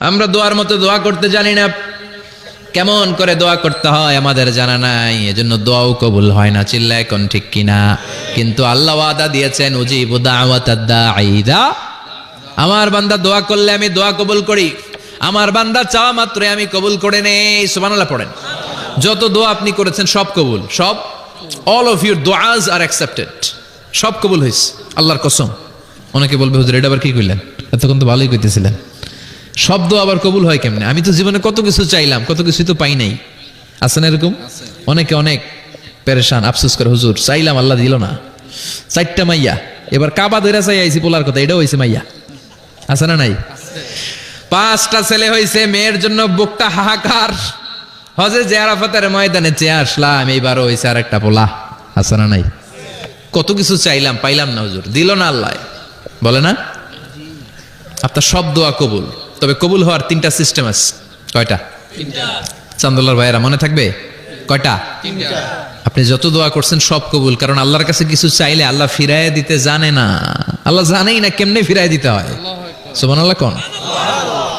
আমরা দোয়ার মতো দোয়া করতে জানি না। কেমন করে দোয়া করতে হয় আমাদের জানা নাই। এজন্য দোয়াও কবুল হয় না চিল্লা এখন ঠিক কিনা। কিন্তু আল্লাহ ওয়াদা দিয়েছেন, উজিবু আমার বান্দা দোয়া করলে আমি দোয়া কবুল করি। আমার বান্দা চাওয়া মাত্র আমি কবুল করে নেই। সুবহানাল্লাহ পড়েন। যত দোয়া আপনি করেছেন, সব কবুল। সব অল অফ ইউর দোয়াজ আর অ্যাকসেপ্টেড সব কবুল হয়েছে আল্লাহর কসম। অনেকে বলবে, হুজুর, এটা আবার কি কইলেন? এতক্ষণ তো ভালোই কইতেছিলেন। শব্দ আবার কবুল হয় কেমনে? আমি তো জীবনে কত কিছু চাইলাম, কত কিছু তো পাই নাই। আছে না এরকম? অনেকে অনেক পেরেশান, আফসোস করে, হুজুর, চাইলাম, আল্লাহ দিল না। চারটা মাইয়া। এবার কাবা ধরে চাই আইসি পোলার কথা, এটাও হয়েছে মাইয়া। আছে না নাই? পাঁচটা ছেলে হয়েছে মেয়ের জন্য বুকটা হাহাকার। হজে যে আরাফাতের ময়দানে চেয়ে আসলাম, এইবারও হয়েছে আর একটা পোলা। আছে না নাই? কত কিছু চাইলাম, পাইলাম না, হুজুর। দিল না আল্লাহ। বলে না? আপনার সব দোয়া কবুল। তবে কবুল হওয়ার তিনটা সিস্টেম আছে। কয়টা? চান্দোলার ভাইয়েরা মনে থাকবে? কয়টা? আপনি যত দোয়া করছেন সব কবুল কারণ আল্লাহর কাছে কিছু চাইলে আল্লাহ ফিরায় দিতে জানে না। আল্লাহ জানেই না কেমনে ফিরায় দিতে হয়। সুমান আল্লাহ কোন?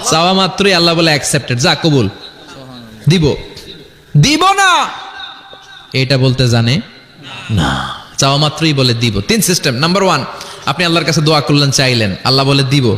চাওয়া মাত্রই আল্লাহ বলে অ্যাকসেপ্টেড যা কবুল। দিব। দিব না! এটা বলতে জানে না। চাওয়া মাত্রই বলে দিব। তিন সিস্টেম নাম্বার ওয়ান আপনি আল্লাহর কাছে দোয়া করলেন চাইলেন। আল্লাহ বলে দিব।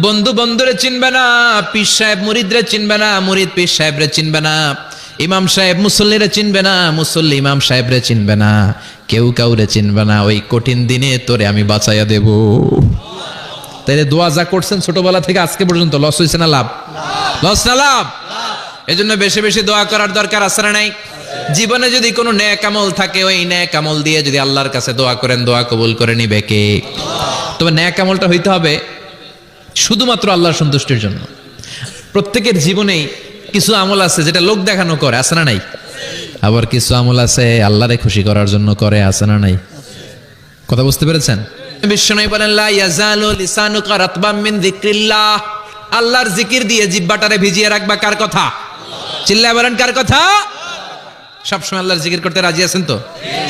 বন্ধু বন্ধুরে চিনবে না, পীর সাহেব মুরিদরে চিনবে না, মুরিদ পীর সাহেবরে চিনবে না, ইমাম সাহেব মুসল্লিরে চিনবে না, মুসল্লি ইমাম সাহেবরে চিনবে না, কেউ কাউরে চিনবে না, ওই কঠিন দিনে তোরে আমি বাঁচাইয়া দেব। তাইলে দোয়া যা করছেন ছোটবেলা থেকে আজকে পর্যন্ত, লস হয়েছে না লাভ? লস না লাভ? এজন্য বেশি বেশি দোয়া করার দরকার আছে না নাই? জীবনে যদি কোনো ন্যাক আমল থাকে, ওই ন্যাক আমল দিয়ে যদি আল্লাহর কাছে দোয়া করেন, দোয়া কবুল করে নিবে কে? তবে ন্যাক আমলটা হইতে হবে শুধুমাত্র আল্লাহর সন্তুষ্টির জন্য। প্রত্যেকের জীবনেই কিছু আমল আছে যেটা লোক দেখানো করে, আছে না নাই? আবার কিছু আমল আছে আল্লাহরে খুশি করার জন্য করে, আছে না নাই? কথা বুঝতে পেরেছেন? আল্লাহর জিকির দিয়ে জিব্বাটারে ভিজিয়ে রাখবা কার কথা? চিল্লায় বলেন, কার কথা? সবসময় আল্লাহর জিকির করতে রাজি আছেন তো?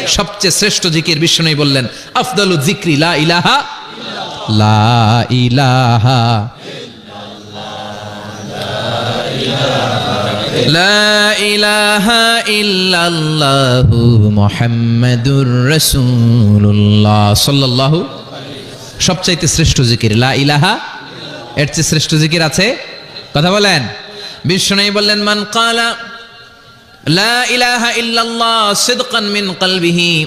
সবচেয়ে শ্রেষ্ঠ জিকির বিশ্বনবী বললেন, আফদালু জিক্রি লা ইলাহা লা ইলাহা লা ইলাহা ইল্লাল্লাহু মুহাম্মাদুর রাসূলুল্লাহ সাল্লাল্লাহু সবচাইতে শ্রেষ্ঠ জিকির, লা ইলাহা এর চেয়ে শ্রেষ্ঠ জিকির আছে? কথা বলেন। বিষ্ণু বললেন, মান কালা লা ইলাহা ইল্লাল্লাহ সিদকান মিন কলবিহি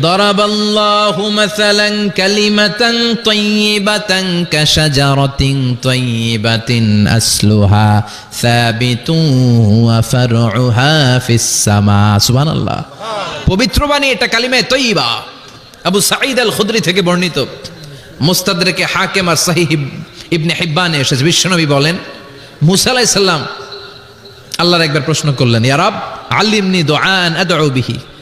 ضرب الله مثلا كلمة طيبة كشجرة طيبة أصلها ثابت وفرعها في السماء سبحان الله পবিত্র বাণী এটা কালিমায়ে তৈবা আবু সাঈদ আল খুদরি থেকে বর্ণিত মুস্তাদরেকে হাকেম আর সাহিব ইবনে হিব্বানে এসেছে বিশ্বনবী বলেন মুসা আলাইহিস সালাম আল্লাহর একবার প্রশ্ন করলেন ইয়ারাব আল্লিমনি দোয়ান আদউ বিহি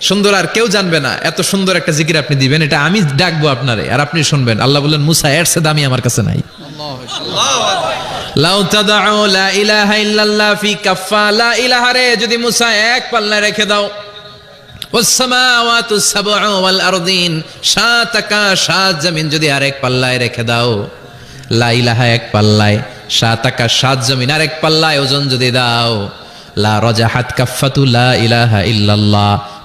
সুন্দর আর কেউ জানবে না। এত সুন্দর একটা জিকির আপনি দিবেন, এটা আমি ডাকবো আপনারে। আর আপনি শুনবেন। আল্লাহ বললেন, মুসা, এর দামি আমার কাছে নাই। যদি মুসা এক পাল্লায় রেখে দাও। সাত আকাশ সাত জমিন যদি আরেক পাল্লায় রেখে দাও। লা ইলাহা এক পাল্লায়। সাত আকাশ সাত জমিন আরেক পাল্লায় ওজন যদি দাও। লা রজাহাত কাফফাতু লা ইলাহা ইল্লাল্লাহ।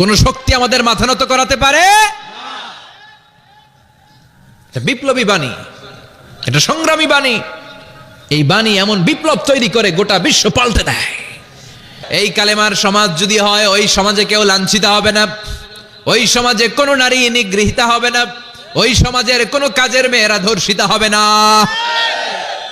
কোন শক্তি আমাদের মাথা নত করাতে পারে? বিপ্লবী বাণী। এটা সংগ্রামী বাণী। এই বাণী এমন বিপ্লব তৈরি করে গোটা বিশ্ব পাল্টে দেয়। এই কালেমার সমাজ যদি হয়, ওই সমাজে কেউ লাঞ্ছিত হবে না। ওই সমাজে কোনো নারী নিগৃহীতা হবে না। ওই সমাজের কোনো কাজের মেয়েরা ধর্ষিতা হবে না।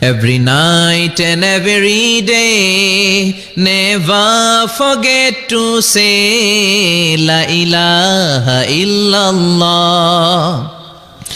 Every night and every day, never forget to say La ilaha illallah.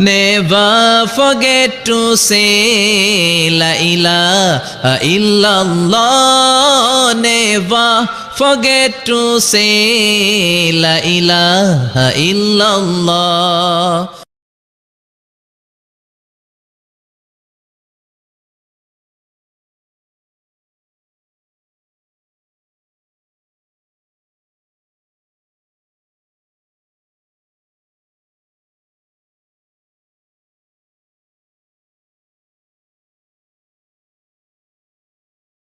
Never forget to say La ilaha illallah. Never forget to say La ilaha illallah.